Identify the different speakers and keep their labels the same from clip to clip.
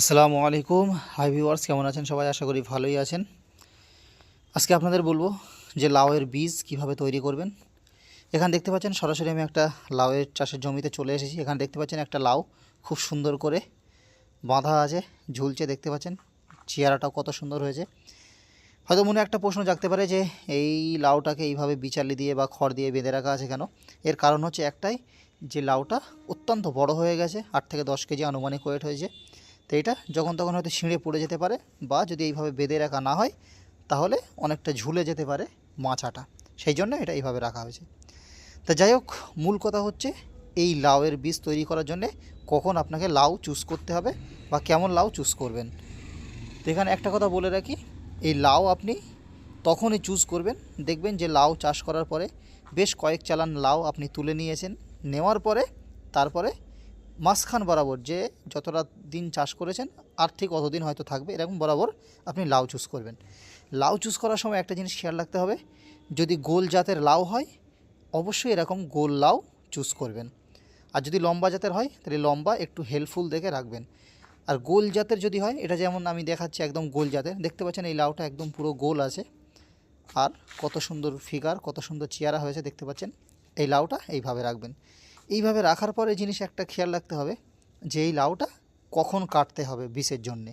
Speaker 1: আসসালামু আলাইকুম। Hi viewers কেমন আছেন? সবাই আশা করি ভালোই আছেন। আজকে আপনাদের বলব যে লাউয়ের বীজ কীভাবে তৈরি করবেন। এখানে দেখতে পাচ্ছেন, সরাসরি আমি একটা লাউয়ের চাষের জমিতে চলে এসেছি। এখানে দেখতে পাচ্ছেন, একটা লাউ খুব সুন্দর করে বাঁধা আছে, ঝুলছে, দেখতে পাচ্ছেন। চেয়ারাটাও কত সুন্দর হয়েছে। হয়তো মনে একটা প্রশ্ন জাগতে পারে যে এই লাউটাকে এইভাবে বিচালি দিয়ে বা খড় দিয়ে বেঁধে রাখা আছে কেন? এর কারণ হচ্ছে একটাই, যে লাউটা অত্যন্ত বড় হয়ে গেছে, আট থেকে দশ কেজি আনুমানিক ওয়েট হয়েছে। তো এটা যখন তখন হয়তো ছিঁড়ে পড়ে যেতে পারে বা যদি এইভাবে বেঁধে রাখা না হয়, তাহলে অনেকটা ঝুলে যেতে পারে মাচাটা সেই জন্য এটা এইভাবে রাখা হয়েছে। তা যাই হোক, মূল কথা হচ্ছে এই লাউয়ের বীজ তৈরি করার জন্যে কখন আপনাকে লাউ চুজ করতে হবে বা কেমন লাউ চুজ করবেন। তো এখানে একটা কথা বলে রাখি, এই লাউ আপনি তখনই চুজ করবেন। দেখবেন যে লাউ চাষ করার পরে বেশ কয়েক চালান লাউ আপনি তুলে নিয়েছেন। নেওয়ার পরে, তারপরে মাঝখান বরাবর যে যতটা দিন চাষ করেছেন, আর ঠিক অতদিন হয়তো থাকবে, এরকম বরাবর আপনি লাউ চুজ করবেন। লাউ চুজ করার সময় একটা জিনিস খেয়াল রাখতে হবে, যদি গোল জাতের লাউ হয়, অবশ্যই এরকম গোল লাউ চুজ করবেন। আর যদি লম্বা জাতের হয়, তাহলে লম্বা একটু হেল্পফুল দেখে রাখবেন। আর গোল জাতের যদি হয়, এটা যেমন আমি দেখাচ্ছি একদম গোল জাতের, দেখতে পাচ্ছেন এই লাউটা একদম পুরো গোল আছে। আর কত সুন্দর ফিগার কত সুন্দর চেয়ারা হয়েছে, দেখতে পাচ্ছেন? এই লাউটা এইভাবে রাখবেন। এইভাবে রাখার পরে জিনিস একটা খেয়াল রাখতে হবে যে এই লাউটা কখন কাটতে হবে বিষের জন্যে।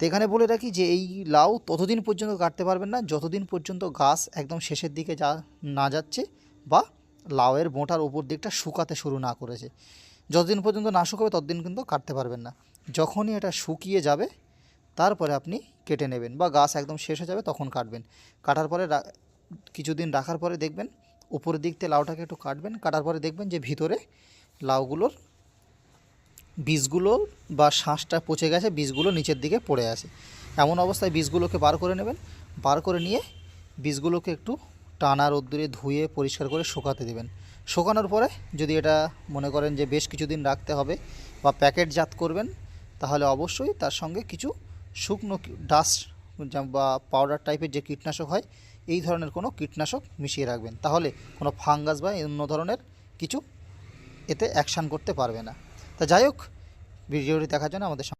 Speaker 1: তো এখানে বলে রাখি যে এই লাউ ততদিন পর্যন্ত কাটতে পারবেন না, যতদিন পর্যন্ত গাছ একদম শেষের দিকে যা না যাচ্ছে বা লাউয়ের বোঁটার উপর দিকটা শুকাতে শুরু না করেছে। যতদিন পর্যন্ত না শুকাবে ততদিন কিন্তু কাটতে পারবেন না। যখনই এটা শুকিয়ে যাবে, তারপরে আপনি কেটে নেবেন বা গাছ একদম শেষ হয়ে যাবে তখন কাটবেন। কাটার পরে কিছুদিন রাখার পরে দেখবেন উপরের দিক থেকে লাউটাকে একটু কাটবেন, কাটার পরে দেখবেন যে ভিতরে লাউগুলোর বীজগুলো বা শাঁসটা পচে গেছে, বীজগুলো নিচের দিকে পড়ে আছে। এমন অবস্থায় বীজগুলোকে বার করে নেবেন, বার করে নিয়ে বীজগুলোকে একটু টানা রোদ্দুরে ধুয়ে পরিষ্কার করে শুকাতে দেবেন। শুকানোর পরে যদি এটা মনে করেন যে বেশ কিছুদিন রাখতে হবে বা প্যাকেটজাত করবেন, তাহলে অবশ্যই তার সঙ্গে কিছু শুকনো ডাস্ট বা পাউডার টাইপের যে কীটনাশক হয় এই ধরনের কোনো কীটনাশক মিশিয়ে রাখবেন। তাহলে কোনো ফাঙ্গাস বা অন্য ধরনের কিছু এতে অ্যাকশান করতে পারবে না। তা যাই হোক, ভিডিওটি দেখার জন্য আমাদের